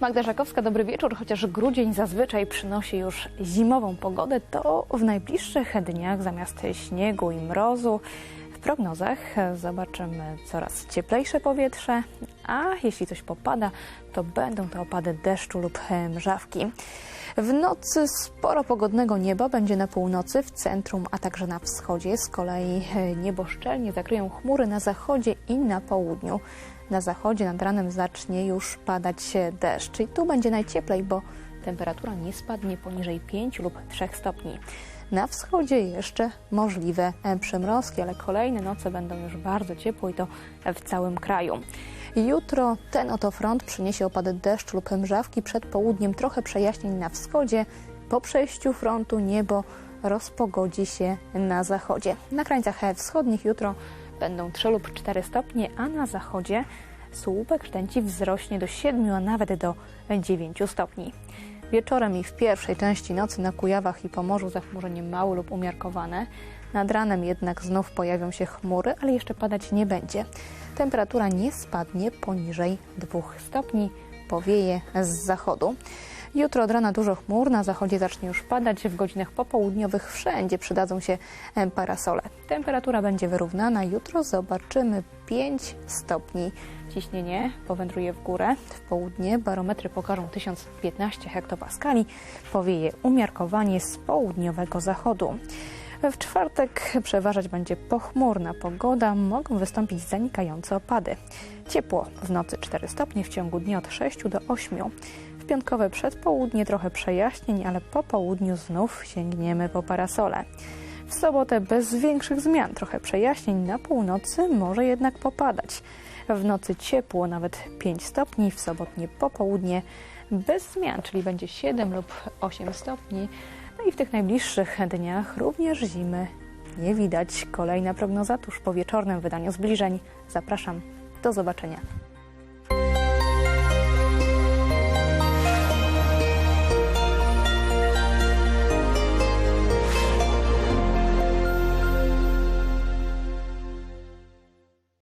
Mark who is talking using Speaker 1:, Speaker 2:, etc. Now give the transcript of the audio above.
Speaker 1: Magda Żakowska, dobry wieczór. Chociaż grudzień zazwyczaj przynosi już zimową pogodę, to w najbliższych dniach zamiast śniegu i mrozu prognozach zobaczymy coraz cieplejsze powietrze, a jeśli coś popada, to będą to opady deszczu lub mrzawki. W nocy sporo pogodnego nieba będzie na północy, w centrum, a także na wschodzie. Z kolei niebo szczelnie zakryją chmury na zachodzie i na południu. Na zachodzie nad ranem zacznie już padać deszcz i tu będzie najcieplej, bo temperatura nie spadnie poniżej 5 lub 3 stopni. Na wschodzie jeszcze możliwe przymrozki, ale kolejne noce będą już bardzo ciepłe i to w całym kraju. Jutro ten oto front przyniesie opady deszczu lub mrzawki przed południem, trochę przejaśnień na wschodzie. Po przejściu frontu niebo rozpogodzi się na zachodzie. Na krańcach wschodnich jutro będą 3 lub 4 stopnie, a na zachodzie słupek rtęci wzrośnie do 7, a nawet do 9 stopni. Wieczorem i w pierwszej części nocy na Kujawach i Pomorzu zachmurzenie małe lub umiarkowane. Nad ranem jednak znów pojawią się chmury, ale jeszcze padać nie będzie. Temperatura nie spadnie poniżej 2 stopni, powieje z zachodu. Jutro od rana dużo chmur, na zachodzie zacznie już padać, w godzinach popołudniowych wszędzie przydadzą się parasole. Temperatura będzie wyrównana, jutro zobaczymy 5 stopni. Ciśnienie powędruje w górę, w południe barometry pokażą 1015 hektopaskali, powieje umiarkowanie z południowego zachodu. W czwartek przeważać będzie pochmurna pogoda, mogą wystąpić zanikające opady. Ciepło w nocy 4 stopnie, w ciągu dnia od 6 do 8. Piątkowe przedpołudnie trochę przejaśnień, ale po południu znów sięgniemy po parasole. W sobotę bez większych zmian, trochę przejaśnień na północy, może jednak popadać. W nocy ciepło, nawet 5 stopni, w sobotnie popołudnie bez zmian, czyli będzie 7 lub 8 stopni. No i w tych najbliższych dniach również zimy nie widać. Kolejna prognoza tuż po wieczornym wydaniu zbliżeń. Zapraszam, do zobaczenia.